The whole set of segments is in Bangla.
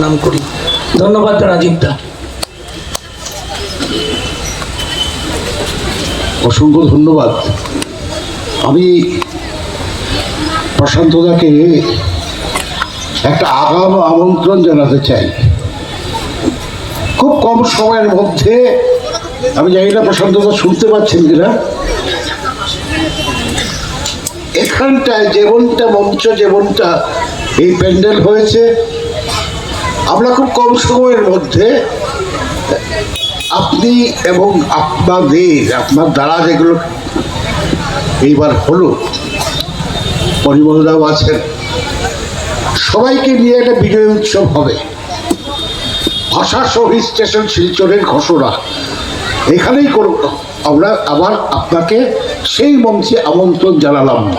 নাম করি। ধন্যবাদ, রাজীব দা। অসংখ্য ধন্যবাদ। আমি প্রশান্তদাকে একটা আগাম আমন্ত্রণ জানাতে চাই। খুব কম সময়ের মধ্যে, আমি জানি না প্রশান্তদা শুনতে পাচ্ছেন কিনা। এখানটায় যেমনটা মঞ্চ, যেমনটা এই প্যান্ডেল হয়েছে আমরা খুব কম সময়ের মধ্যে আপনি এবং আপনাদের, আপনার দ্বারা যেগুলো এইবার হলো পরিমলদাও আছেন, সবাইকে নিয়ে একটা বিজয় উৎসব হবে। ভাষা শহীদ স্টেশন শিলচরের ঘোষণা। এখানেই করব। আমরা আবার আপনাকে সেই মঞ্চে আমন্ত্রণ জানালাম।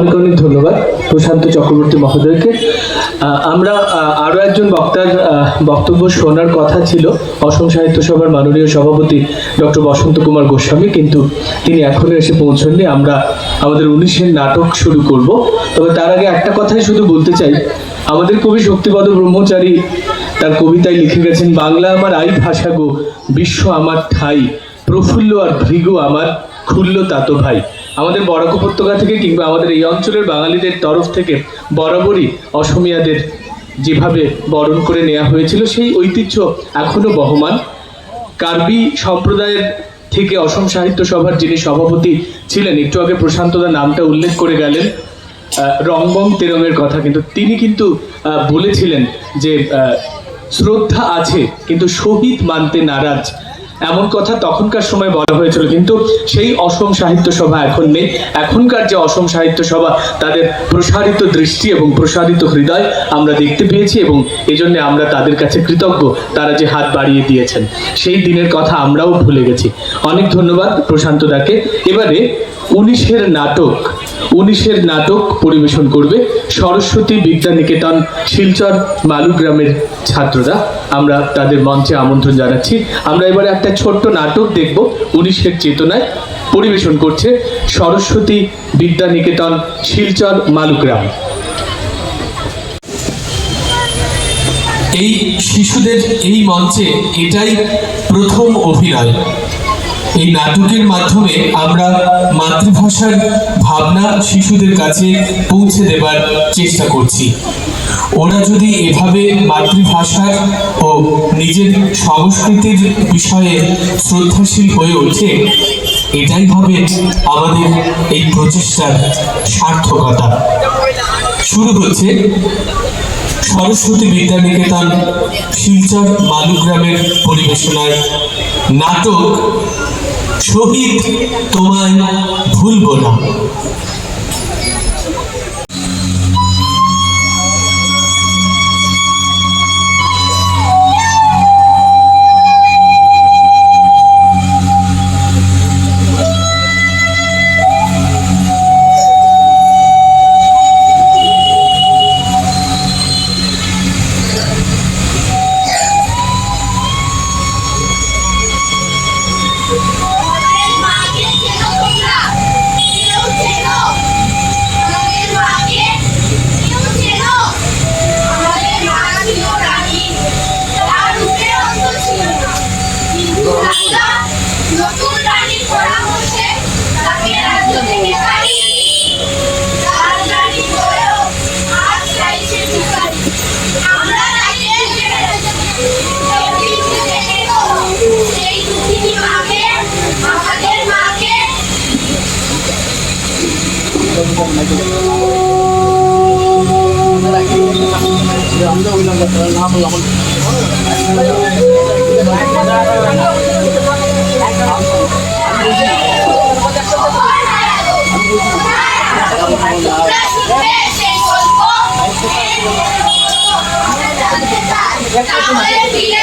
অনেক অনেক ধন্যবাদ প্রশান্ত চক্রবর্তী মহোদয়কে। আমরা আরও একজন বক্তার বক্তব্য শোনার কথা ছিল। অসম সাহিত্য সভার মাননীয় সভাপতি ডক্টর বসন্ত কুমার গোস্বামী, কিন্তু তিনি এখনও এসে পৌঁছননি। আমরা আমাদের উনিশের নাটক শুরু করব। তবে তার আগে একটা কথাই শুধু বলতে চাই। আমাদের কবি শক্তিপদ ব্রহ্মচারী তার কবিতায় লিখে গেছেন, বাংলা আমার আই ভাষা গো, বিশ্ব আমার ঠাই, প্রফুল্ল আর ভৃগু আমার, খুল্ল তাতো ভাই। আমাদের বরাক উপত্যকা থেকে কিংবা আমাদের এই অঞ্চলের বাঙালিদের তরফ থেকে বরাবরই অসমিয়াদের যেভাবে বরণ করে নেওয়া হয়েছিল, সেই ঐতিহ্য এখনও বহমান। কার্বি সম্প্রদায়ের থেকে অসম সাহিত্য সভার যিনি সভাপতি ছিলেন, একটু আগে প্রশান্তদা নামটা উল্লেখ করে গেলেন রংবং তেরঙের কথা, কিন্তু তিনি কিন্তু বলেছিলেন যে শ্রদ্ধা আছে, কিন্তু শহীদ মানতে নারাজ এমন কথা তখনকার সময় বলা হয়েছিল, কিন্তু সেই অসম সাহিত্য সভা এখন নেই। এখনকার যে অসম সাহিত্য সভা, তাদের প্রসারিত দৃষ্টি এবং প্রসারিত হৃদয় আমরা দেখতে পেয়েছি এবং এজন্য আমরা তাদের কাছে কৃতজ্ঞ, তারা যে হাত বাড়িয়ে দিয়েছেন। সেই দিনের কথা আমরাও ভুলে গেছি। অনেক ধন্যবাদ প্রশান্ত দাকে। এবারে উনিশের নাটক উনিশের নাটক পরিবেশন করবে সরস্বতী বিদ্যা নিকেতন শিলচর, মালুগ্রামের ছাত্ররা। আমরা তাদের মঞ্চে আমন্ত্রণ জানাচ্ছি। আমরা এবারে একটা ছোট্ট নাটক দেখব। উনিশের চেতনায় পরিবেশন করছে সরস্বতী বিদ্যা নিকেতন শিলচর, মালুগ্রাম। এই শিশুদের এই মঞ্চে এটাই প্রথম অভিনয়। এই নাটকের মাধ্যমে আমরা মাতৃভাষার ভাবনা শিশুদের কাছে পৌঁছে দেবার চেষ্টা করছি। ওরা যদি এভাবে মাতৃভাষার ও নিজের সংস্কৃতির বিষয়ে শ্রদ্ধাশীল হয়ে ওঠে, এটাই হবে আমাদের এই প্রচেষ্টার সার্থকতা। শুরু হচ্ছে সরস্বতী বিদ্যা নিকেতন শিলচর মালুগ্রামের পরিবেশনায় নাটক, শহীদ তোমায় ভুলব না। রাজা নতুন রানীর পরামর্শে তাকে রাজ্য থেকে তাড়িয়ে দিয়েছিল। তার আজ চাইছে ভিখারি। আমরা তাকে সেই দুঃখিনী মাকে, আমাদের মাকে সেই গল্প আমরা জানতে চাই তাহলে ফিরে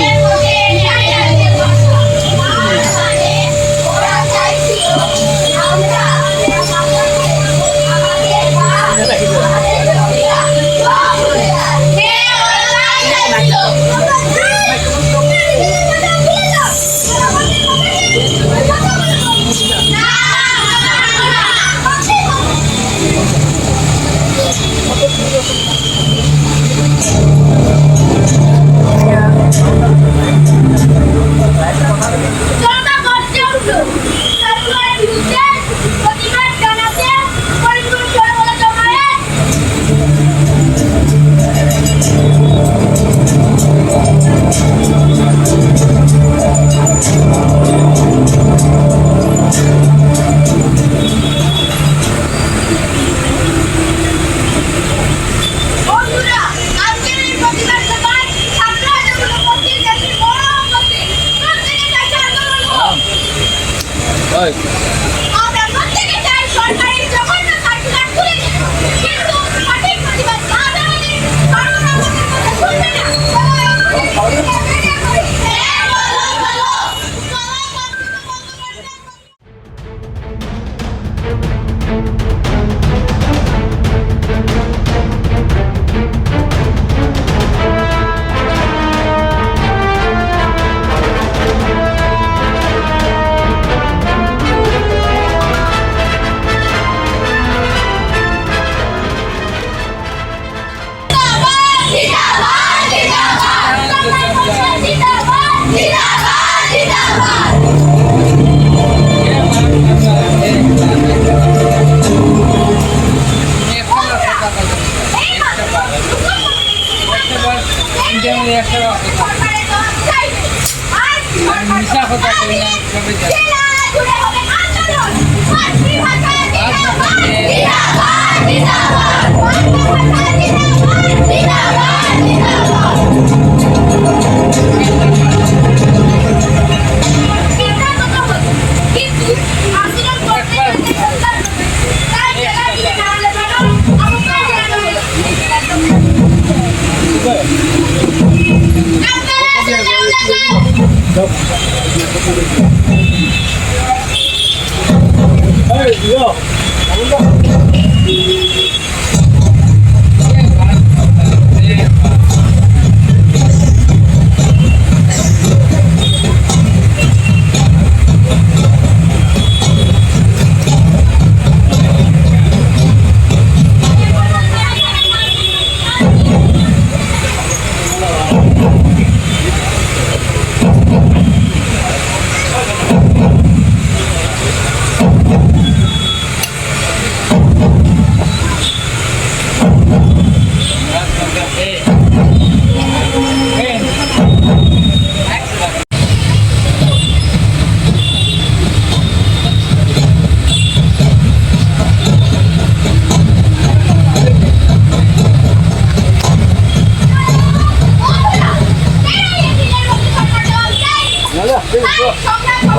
আমরা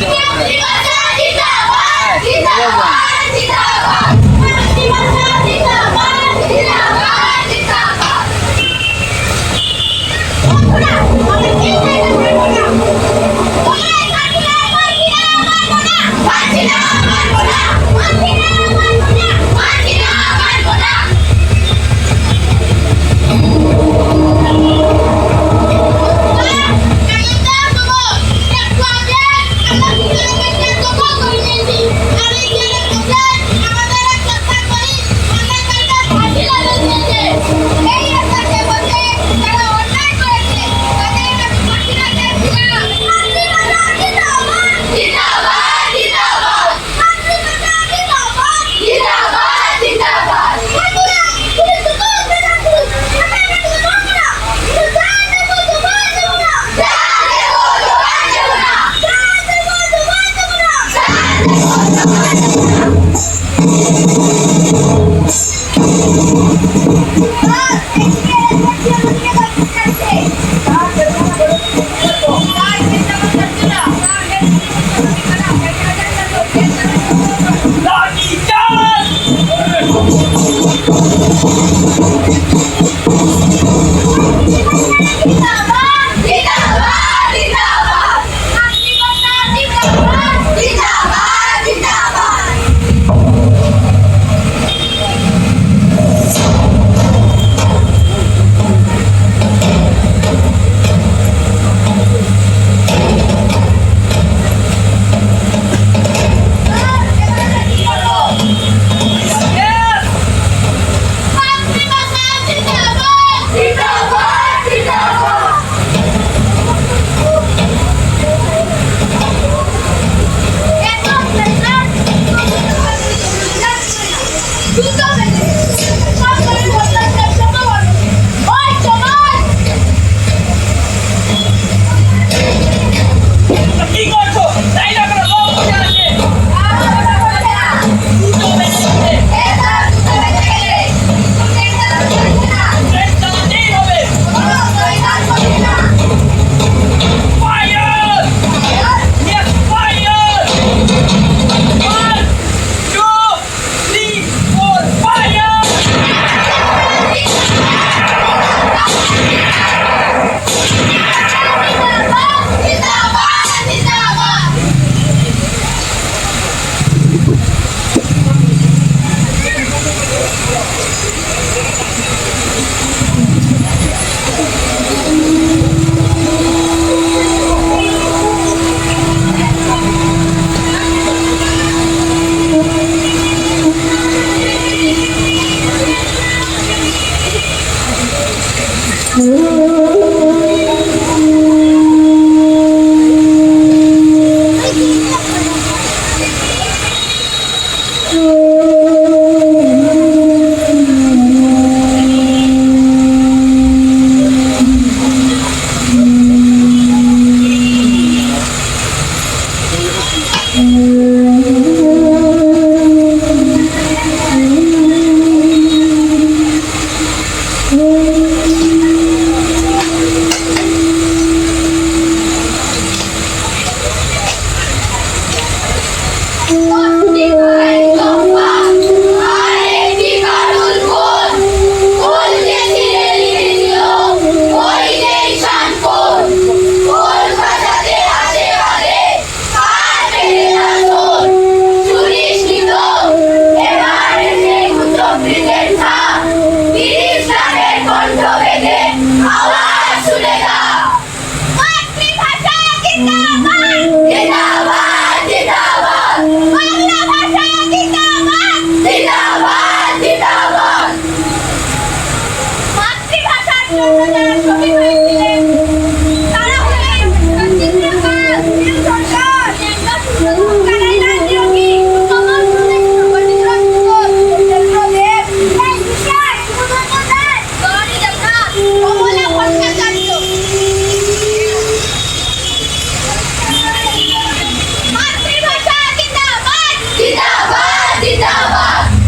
Yeah,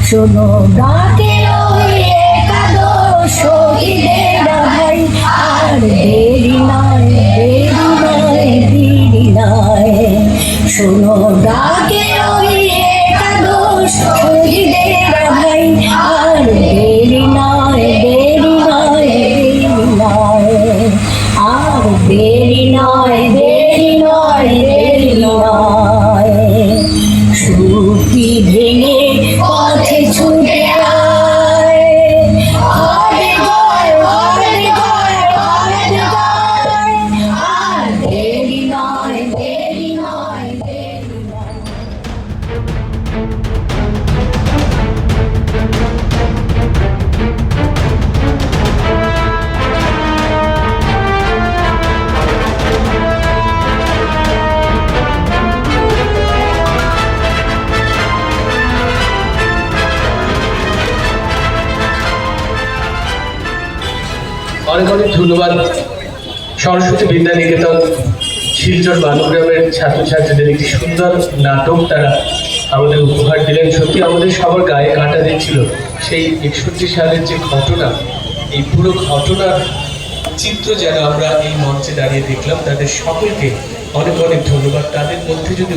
শোনো, ডাকে একাদশ শহীদের ভাই আর দেরি নয় দেরি নয় দেরি নয় শোনো, ডাকে একাদশ শহীদের ভাই আর দেরি নয় দেরি নয় নয় দেরি নয় দেরি নয় অনেক অনেক ধন্যবাদ। সরস্বতী বিদ্যা নিকেতন শিলচর বালুগ্রামের ছাত্রছাত্রীদের একটি সুন্দর নাটক তারা আমাদের উপহার দিলেন। সত্যি আমাদের সবার গায়ে কাঁটা দিচ্ছিল। সেই একষট্টি সালের যে ঘটনা, এই পুরো ঘটনার চিত্র যেন আমরা এই মঞ্চে দাঁড়িয়ে দেখলাম, তাদের সকলকে অনেক অনেক ধন্যবাদ। তাদের মধ্যে যদি